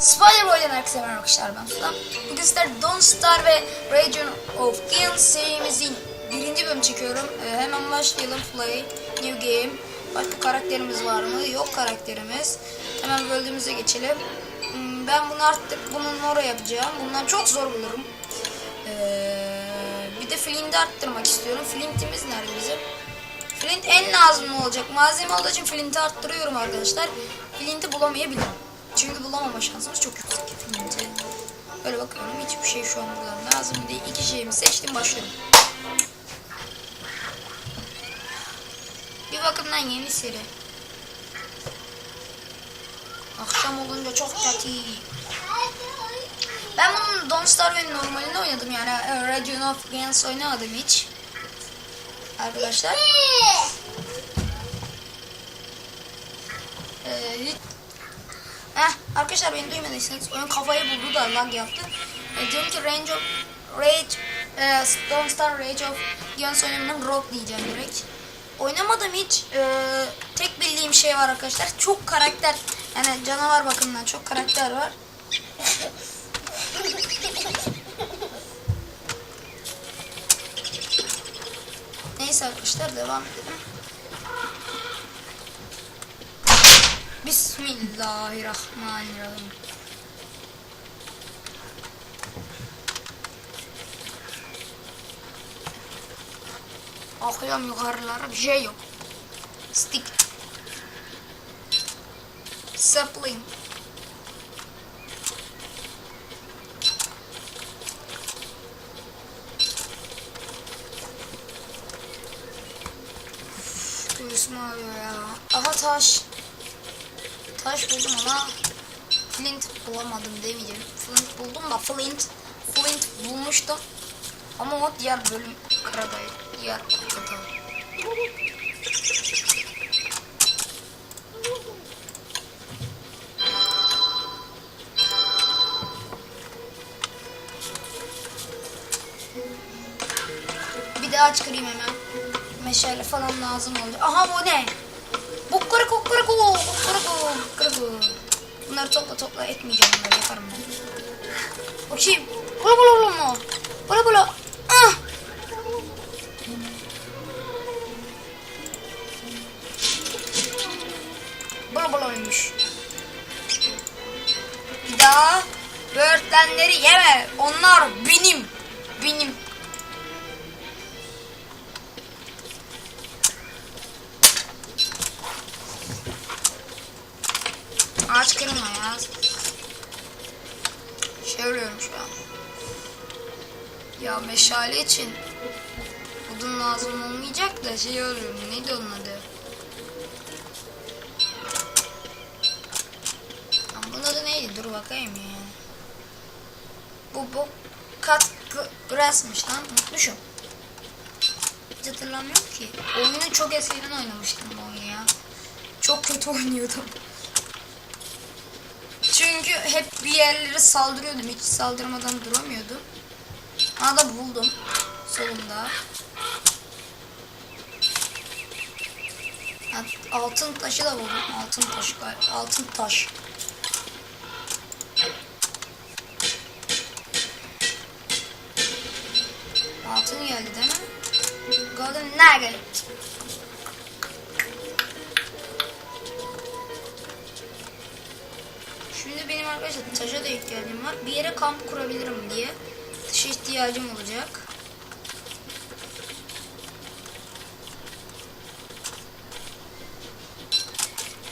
Spider Boy'dan herkese arkadaşlar ben Sudan. Bugün sizler Don't Star ve Region of Ill serimizin birinci bölüm çekiyorum. Ee, hemen başlayalım. Play, New Game. Başka karakterimiz var mı? Yok karakterimiz. Hemen böldüğümüze geçelim. Hmm, Ben bunu arttırıp bunun mora yapacağım. Bundan çok zor bulurum. Ee, bir de Flint'i arttırmak istiyorum. Flint'imiz nerede bizim? Flint en lazım olacak. Malzeme olduğu için Flint'i arttırıyorum arkadaşlar. Flint'i bulamayabilirim. Çünkü bulamama şansımız çok yüksek Flint'i. Böyle bakıyorum hiçbir şey şu an buradan lazım değil. İki şeyimi seçtim başlıyorum. Bir bakımdan yeni seri. Akşam olunca çok kötü. Ben bunun Don't Star ve normalini oynadım yani Region of Games oynamadım hiç. Arkadaşlar. Ee, hiç- Heh, arkadaşlar beni duymadıysanız oyun kafayı buldu da lag yaptı. E, diyorum ki Range of Rage e, Stone Star Rage of Guns oynamanın Rock diyeceğim direkt. Oynamadım hiç. E, tek bildiğim şey var arkadaşlar. Çok karakter yani canavar bakımından çok karakter var. Neyse arkadaşlar devam edelim. Bismillahirrahmanirrahim. Akıyorum yukarılara bir şey yok. Stick. Sapling. Göğsüm ya. Aha taş. Taş buldum ama Flint bulamadım demeyeceğim. Flint buldum da Flint Flint bulmuştum. Ama o diğer bölüm karadaydı. Diğer kutuda. Bir daha çıkarayım hemen. Meşale falan lazım olacak. Aha bu ne? Bukkara kukkara ku kukkara ku kukkara ku. Bunları topla topla etmeyeceğim bunları yaparım ben. Bakayım. Bula bula bula mı? Bula bula. Ah! Bula bula oymuş. Bir daha böğürtlenleri yeme. Onlar benim. Benim. Ağaç kırma ya. Şey arıyorum şu an. Ya meşale için odun lazım olmayacak da şey arıyorum. Neydi onun adı? Bunun adı neydi? Dur bakayım ya. Bu bu kat grass'mış lan. Unutmuşum. Hiç hatırlamıyorum ki. Oyunu çok eskiden oynamıştım bu oyunu ya. Çok kötü oynuyordum. Çünkü hep bir yerlere saldırıyordum. Hiç saldırmadan duramıyordum. Aha da buldum. Solunda. Altın taşı da buldum. Altın taş. Altın taş. Altın geldi değil mi? Golden Nugget. Arkadaşlar taşa da ihtiyacım var. Bir yere kamp kurabilirim diye. Taşa ihtiyacım olacak.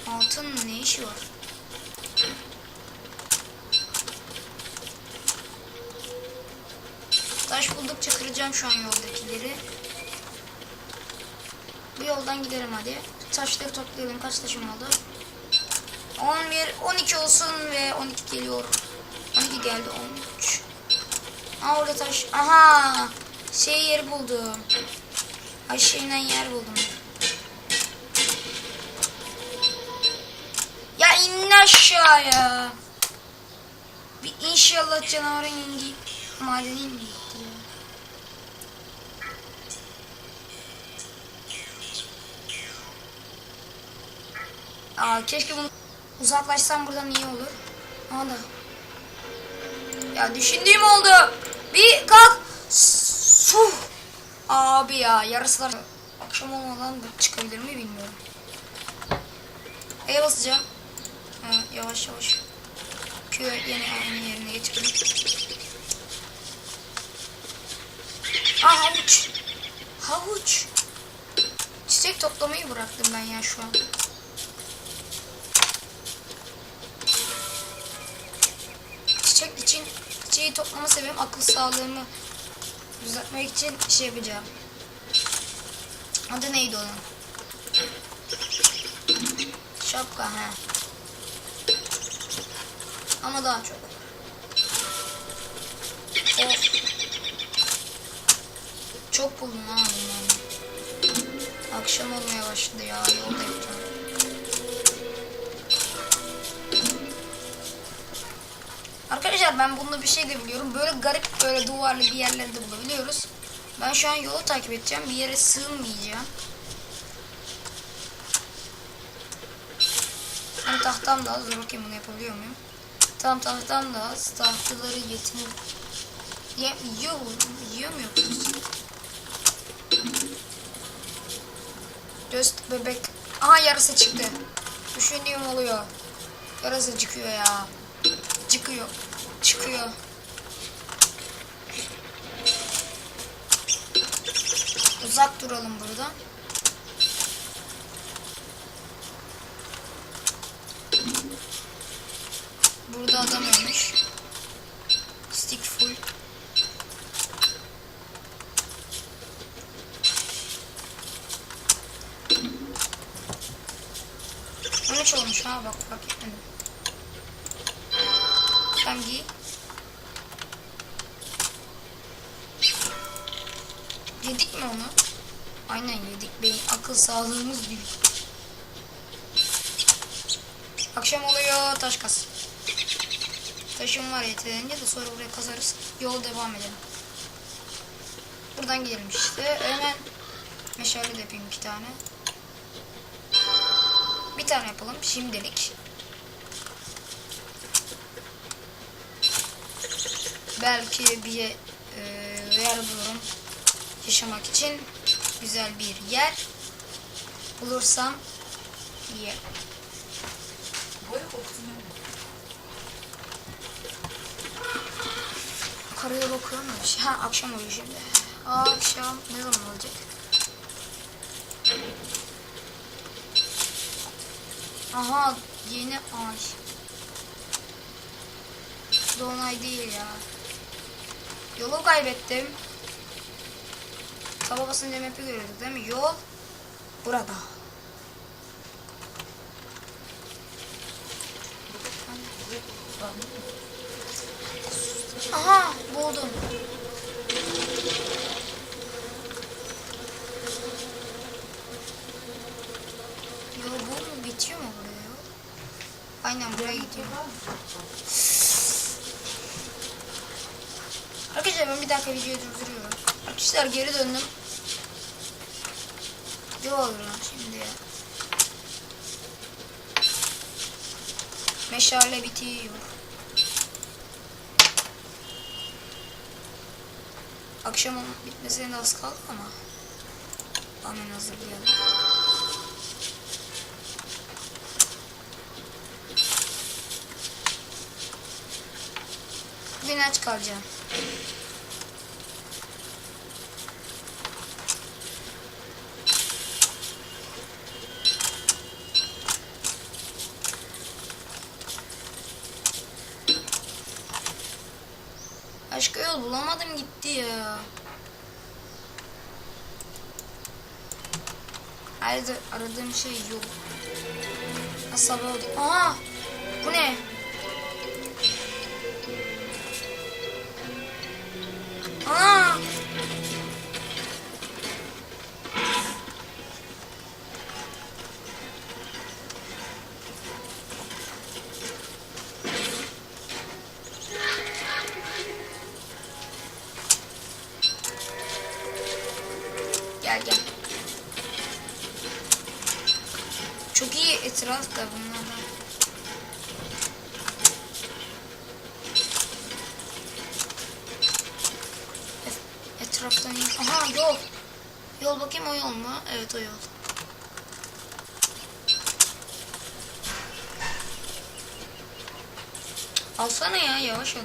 Altın ne işi var? Taş buldukça kıracağım şu an yoldakileri. Bu yoldan gidelim hadi. Taşları toplayalım. Kaç taşım oldu? 11, 12 olsun ve 12 geliyor. 12 geldi 13. Aa orada taş. Aha! Şey yeri buldum. İnen yer buldum. Ya in aşağıya. Bir inşallah canavarın indi. Madeni indi. gitti ya. Aa keşke bunu uzaklaşsam buradan iyi olur. Anda. Ya düşündüğüm oldu. Bir kalk. Suh. Abi ya yarısılar akşam olmadan da çıkabilir mi bilmiyorum. E'ye basacağım. Ha, yavaş yavaş. Q yine aynı yerine getirdim. Aa havuç. Havuç. Çiçek toplamayı bıraktım ben ya şu an. Çiçek için çiçeği toplama sebebim akıl sağlığımı düzeltmek için şey yapacağım. Adı neydi onun? Şapka ha. Ama daha çok. Of. Çok buldum ha bunları. Akşam olmaya başladı ya. Yolda yapacağım. Arkadaşlar ben bunda bir şey de biliyorum. Böyle garip böyle duvarlı bir yerlerde bulabiliyoruz. Ben şu an yolu takip edeceğim. Bir yere sığınmayacağım. Hani tahtam da az. Dur bakayım bunu yapabiliyor muyum? Tam tahtam da az. Tahtaları yetin... Ye, yiyor, yiyor mu yoksa? Göz bebek. Aha yarısı çıktı. Düşündüğüm oluyor. Yarısı çıkıyor ya. Çıkıyor. Çıkıyor. Uzak duralım buradan. Burada adam ölmüş. Stick full. On üç olmuş ha bak fark etmedim. Giy. Yedik mi onu? Aynen yedik. Beyin akıl sağlığımız büyük. Akşam oluyor taş kas. Taşım var yeterince de sonra buraya kazarız. Yol devam edelim. Buradan gidelim işte. Hemen meşale de yapayım iki tane. Bir tane yapalım şimdilik. Belki bir e, yer bulurum yaşamak için güzel bir yer bulursam iyi. Karaya bakıyorum da bir şey. Ha akşam oluyor şimdi. Akşam ne zaman olacak? Aha yeni ay. Dolunay değil ya. Yolu kaybettim. Taba basınca map'i görüyorduk değil mi? Yol burada. Aha buldum. Yol bu mu? Bitiyor mu buraya? Aynen buraya gidiyor. Arkadaşlar ben bir dakika videoyu durduruyorum. Arkadaşlar geri döndüm. Ne olur lan şimdi ya. Meşale bitiyor. Akşamın bitmesine de az kaldı ama. Hemen hazırlayalım. Bugün aç kalacağım. Başka yol bulamadım gitti ya. Ayrıca aradığım şey yok. Nasıl oldu? Aa! Bu ne? Alsana ya yavaş ol.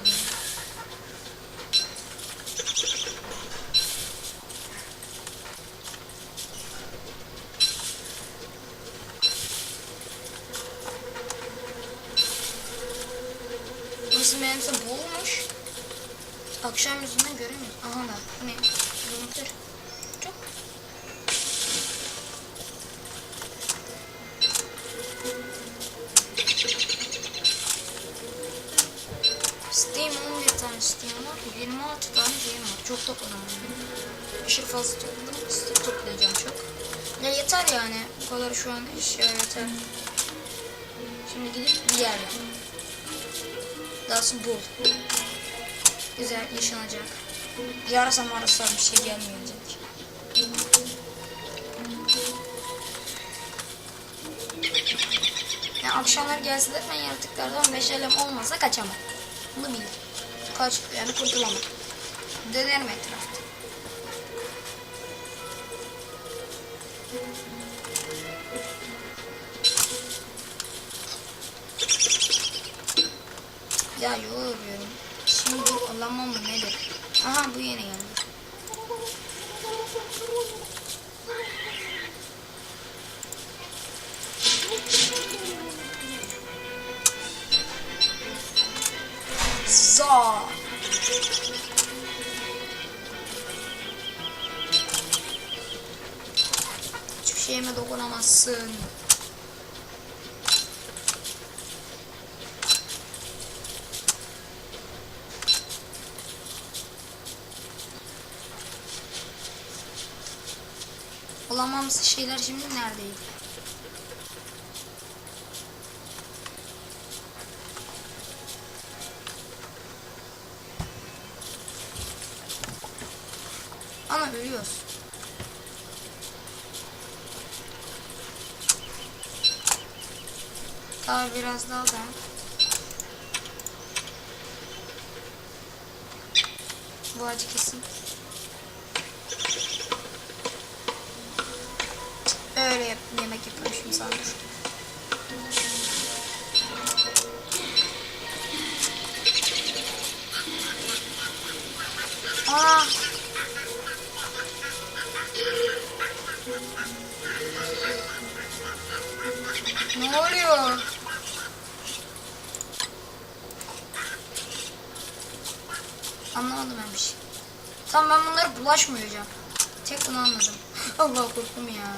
Burası meğerse boğulmuş. Akşam yüzünden göremiyoruz. Aha da ne? Yumurtlar. Var. Çok topladım. Aşırı fazla topladım. Steam toplayacağım çok. Ya yeter yani. Bu kadar şu an eşya yeter. Şimdi gidip bir yer yapalım. Dahası bul. Güzel yaşanacak. Yarasa marasa bir şey gelmeyecek. Yani akşamlar gelseler ben yaratıklardan meşalem olmasa kaçamam. Bunu bil. Kaç yani kurtulamam. Dönerim etrafta. Ya yol arıyorum. Şimdi alamam mı nedir? Aha bu yine geldi. Za. Şeyime dokunamazsın. Olamamsı şeyler şimdi neredeydi? Ana ölüyoruz. Daha biraz daha da. Bu acı kesin. Anlamadım ben bir şey. Tamam ben bunları bulaşmayacağım. Tek bunu anladım. Allah korktum ya.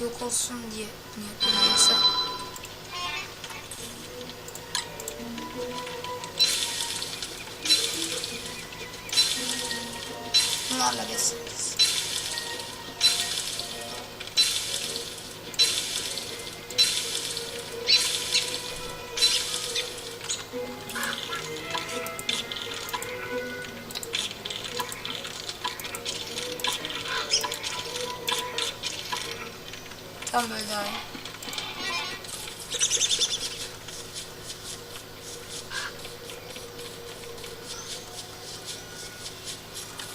Bu yok olsun diye yapıyorum yoksa. Bunlarla besleriz.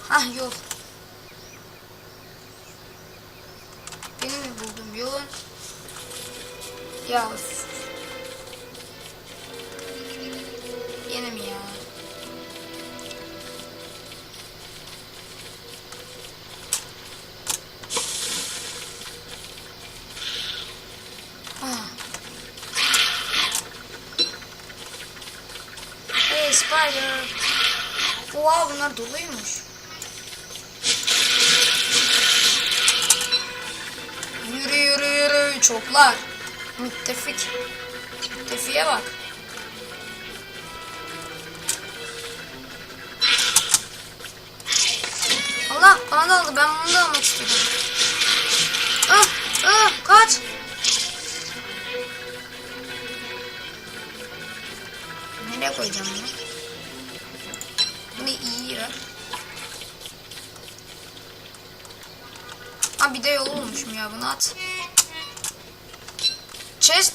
Hah yol. Benim mi buldum yol? Ya çoklar. Müttefik. Müttefiye bak. Allah bana da aldı ben bunu da almak istedim.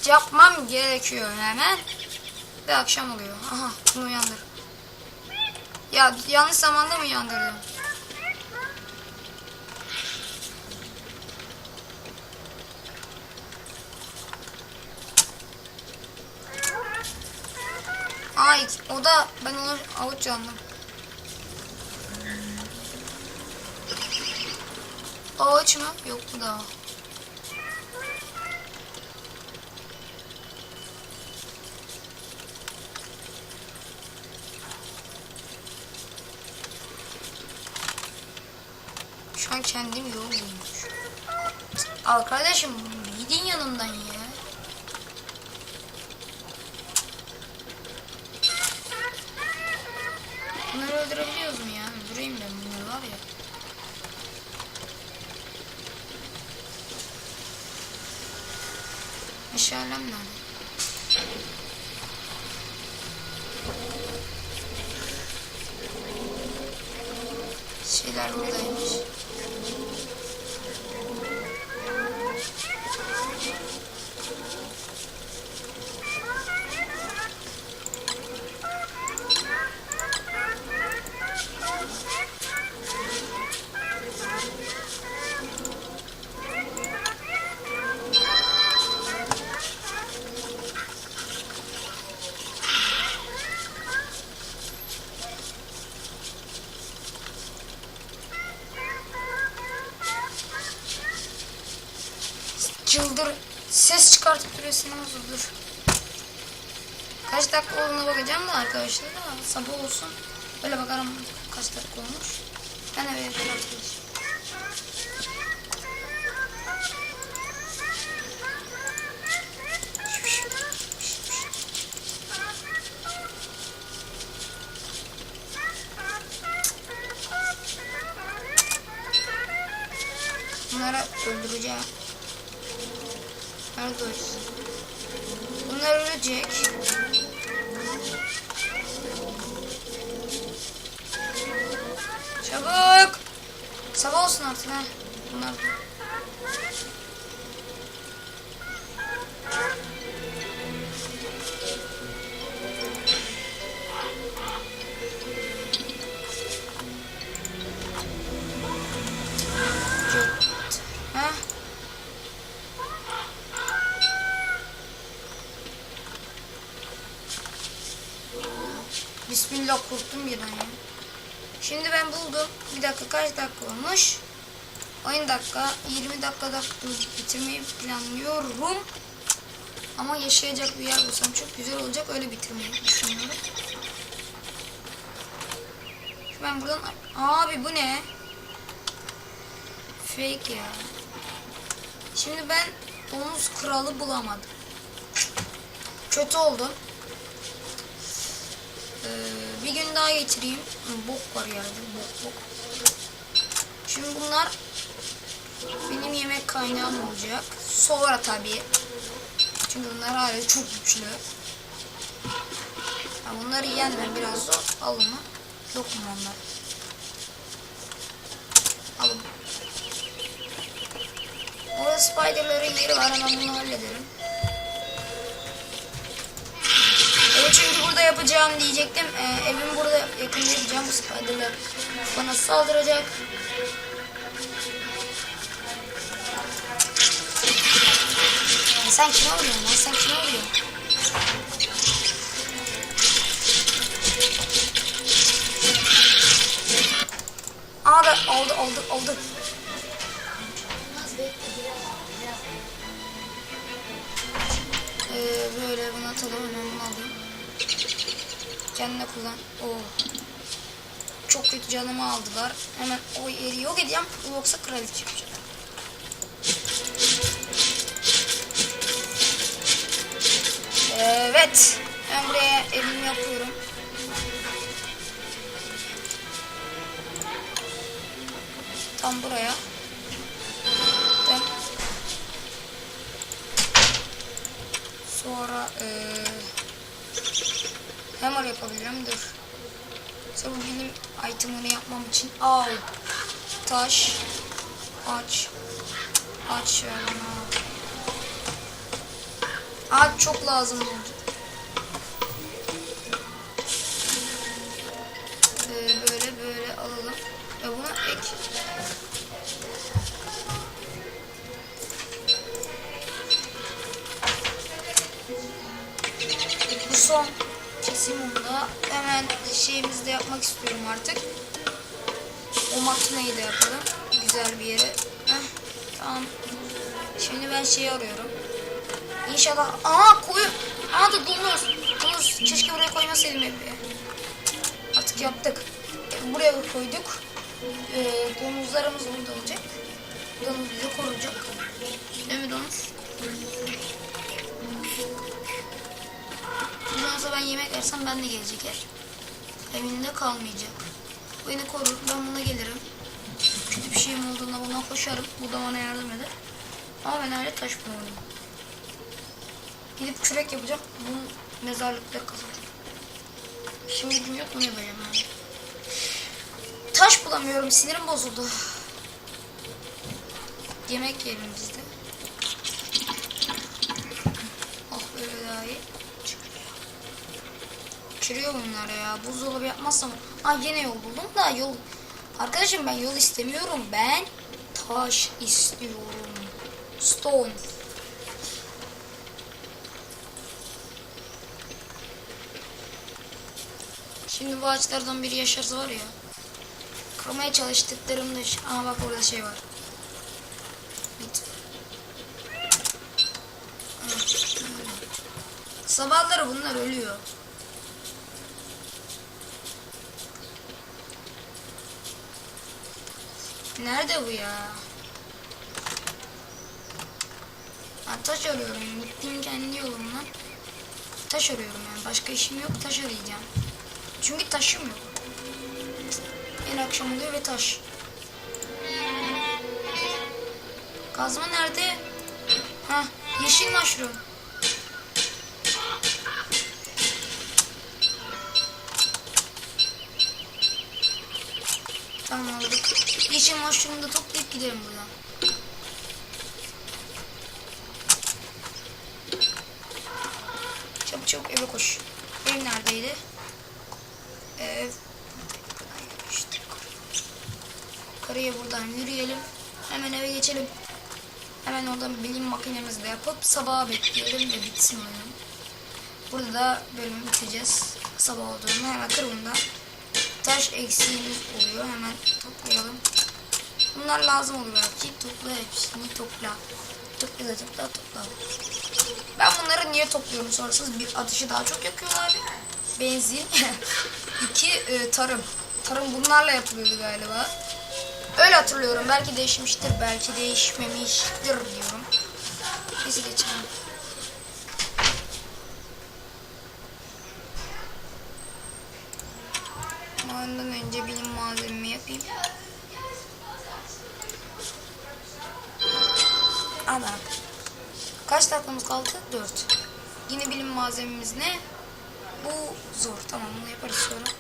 Yapmam gerekiyor hemen. Ve akşam oluyor. Aha bunu uyandır. Ya yanlış zamanda mı uyandırdım? Ay o da ben onu avuç yandım. Avuç mu? Yok bu da Şu an kendim yol bulmuş. Al kardeşim gidin yanımdan ya. Bunları öldürebiliyoruz mu ya? Öldüreyim ben bunları var ya. Meşalem nerede? Ama dur. Kaç dakika olduğuna bakacağım da arkadaşlar da sabah olsun. Böyle bakarım kaç dakika olmuş. Ben eve. Bunları Sabah olsun dakika, 20 dakikada bitirmeyi planlıyorum. Ama yaşayacak bir yer bulsam çok güzel olacak. Öyle bitirmeyi düşünüyorum. Ben buradan... Abi bu ne? Fake ya. Şimdi ben domuz kralı bulamadım. Kötü oldu. Ee, bir gün daha getireyim. Bok var yerde. Bok bok. Şimdi bunlar benim yemek kaynağım olacak. Sonra tabii. Çünkü bunlar hala çok güçlü. Ya bunları yiyen ben biraz zor. Al onu. Dokunma onlara. Alın. Orada spiderların yeri var. Hemen bunu hallederim. Evet çünkü burada yapacağım diyecektim. Ee, evim burada yakında yapacağım. Bu spiderler bana saldıracak. Sen kime vuruyorsun lan? Sen kime vuruyorsun? Abi oldu oldu oldu. Ee, böyle bunu atalım hemen bunu alayım. Kendine kullan. Oo. Çok kötü canımı aldılar. Hemen o yeri yok edeceğim. Yoksa kraliçe yapacağım. Evet. Ben buraya evimi yapıyorum. Tam buraya. Tam. Sonra eee hammer yapabilirim. Dur. Sonra benim itemını yapmam için al. Taş. Aç. Aç ver Ağaç çok lazım oldu. Ee, böyle böyle alalım. Ve buna ek. Bu son kesim onda. Hemen şeyimizi de yapmak istiyorum artık. O makineyi de yapalım. Güzel bir yere. Heh, tamam. Şimdi ben şeyi arıyorum. İnşallah. Aa koyun. Aa da domuz. Domuz. Keşke buraya koymasaydım evi. Artık yaptık. E, Buraya koyduk. Ee, domuzlarımız burada olacak. Domuz bizi koruyacak. Değil mi domuz? Sonra ben yemek versem ben de gelecek her. Evinde kalmayacak. Beni korur. Ben buna gelirim. Kötü bir şeyim olduğunda buna koşarım. Bu da bana yardım eder. Ama ben hala taş bulamıyorum. Gidip kürek yapacağım. Bunu mezarlıkta kazacağım. Şimdi gün yok mu yapacağım abi? Taş bulamıyorum. Sinirim bozuldu. Yemek yiyelim biz de. Oh böyle daha iyi. Çürüyor bunlar ya. Buzdolabı yapmazsam. Ha yine yol buldum da yol. Arkadaşım ben yol istemiyorum. Ben taş istiyorum. Stone. Şimdi bu ağaçlardan biri yaşarsa var ya. Kırmaya çalıştıklarımda... Aa bak orada şey var. Bit. Sabahları bunlar ölüyor. Nerede bu ya? Ha, taş arıyorum. Gittiğim kendi yolumdan. Taş arıyorum yani. Başka işim yok. Taş arayacağım. Çünkü taşım yok. En akşam oluyor ve taş. Kazma nerede? Ha, yeşil mushroom. Tamam aldık. Yeşil mushroom'u da toplayıp gidelim buradan. Çabuk çabuk eve koş. Ev neredeydi? Ev. İşte. Buradan yürüyelim. Hemen eve geçelim. Hemen oradan bilim makinemizi de yapıp sabaha bekleyelim de bitsin oyun. Burada da bölümü bitireceğiz. Sabah olduğunu hemen kırımda taş eksiğimiz oluyor. Hemen toplayalım. Bunlar lazım olur belki. Topla hepsini topla. Topla da topla topla. Ben bunları niye topluyorum sorarsanız bir ateşi daha çok yakıyorlar. Benzin. İki e, tarım. Tarım bunlarla yapılıyordu galiba. Öyle hatırlıyorum. Belki değişmiştir. Belki değişmemiştir diyorum. Neyse geçelim. Ondan önce bilim malzememi yapayım. Ana. Kaç dakikamız kaldı? 4. Yine bilim malzememiz ne? Bu zor. Tamam bunu yaparız sonra.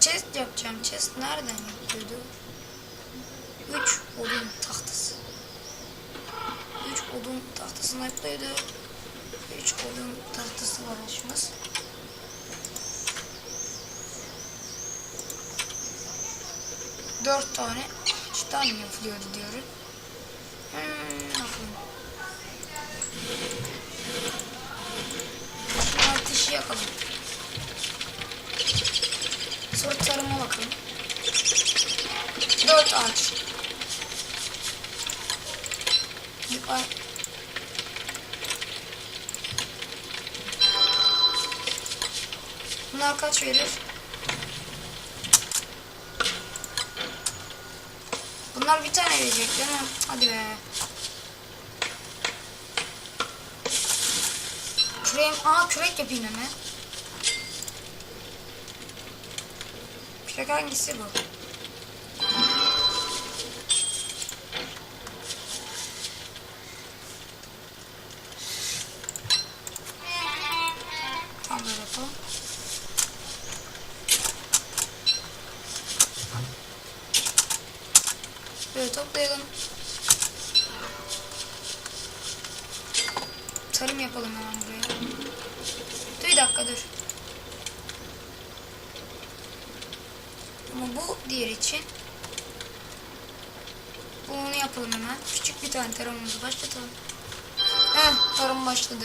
Chest yapacağım. Chest nereden yapıyordu? 3 odun tahtası. 3 odun tahtasına yapıyordu. 3 odun tahtası var açmaz. Dört tane üstten yapılıyordu diyorum. Hmm, Ateşi yakalım. Sonra tarıma bakalım. Dört ağaç. Ay- Bunlar kaç verir? Bunlar bir tane verecek değil mi? Hadi be. Küreğim, aa kürek yapayım hemen. Kürek hangisi bu? İçin. Bunu yapalım hemen. Küçük bir tane tarımımızı başlatalım. Heh tarım başladı.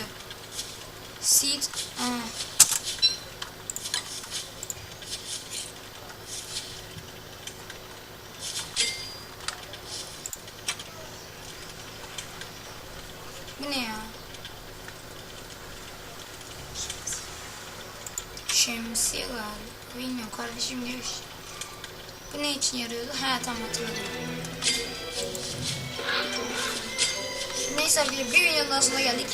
Seed. Ha. Bu ne ya? Şemsiye galiba. Bilmiyorum kardeşim diyor işte. İçin yarıyordu? Ha tamam hatırladım. Neyse arkadaşlar bir videonun daha geldik.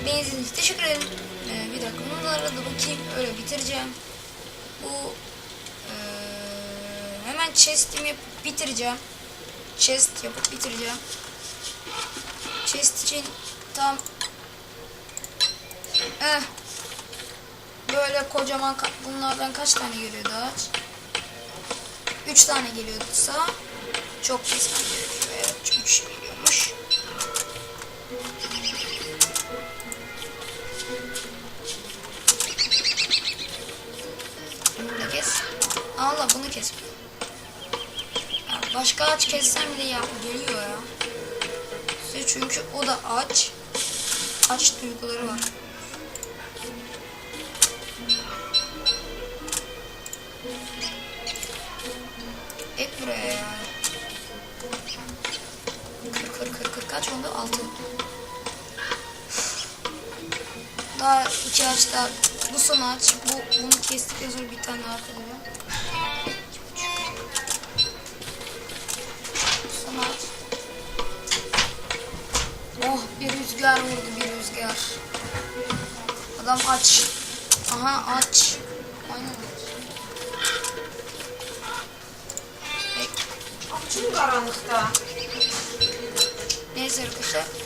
İzlediğiniz için teşekkür ederim. Ee, bir dakika bunlara da bakayım. Öyle bitireceğim. Bu ee, hemen chest'imi yapıp bitireceğim. Chest yapıp bitireceğim. Chest için tam eh, böyle kocaman bunlardan kaç tane geliyordu ağaç? 3 tane geliyorsa çok kesmem gerekiyor. Evet 3 geliyormuş. Bunu da kes. Allah bunu kes. Başka ağaç kessem bile ya, geliyor ya. Çünkü o da aç. Aç duyguları var. Daha iki daha. Bu son ağaç. Bu, bunu kestikten sonra bir tane daha kalıyor. Son ağaç. Oh bir rüzgar vurdu bir rüzgar. Adam aç. Aha aç. Aynen aç. Açın karanlıkta. Neyse arkadaşlar.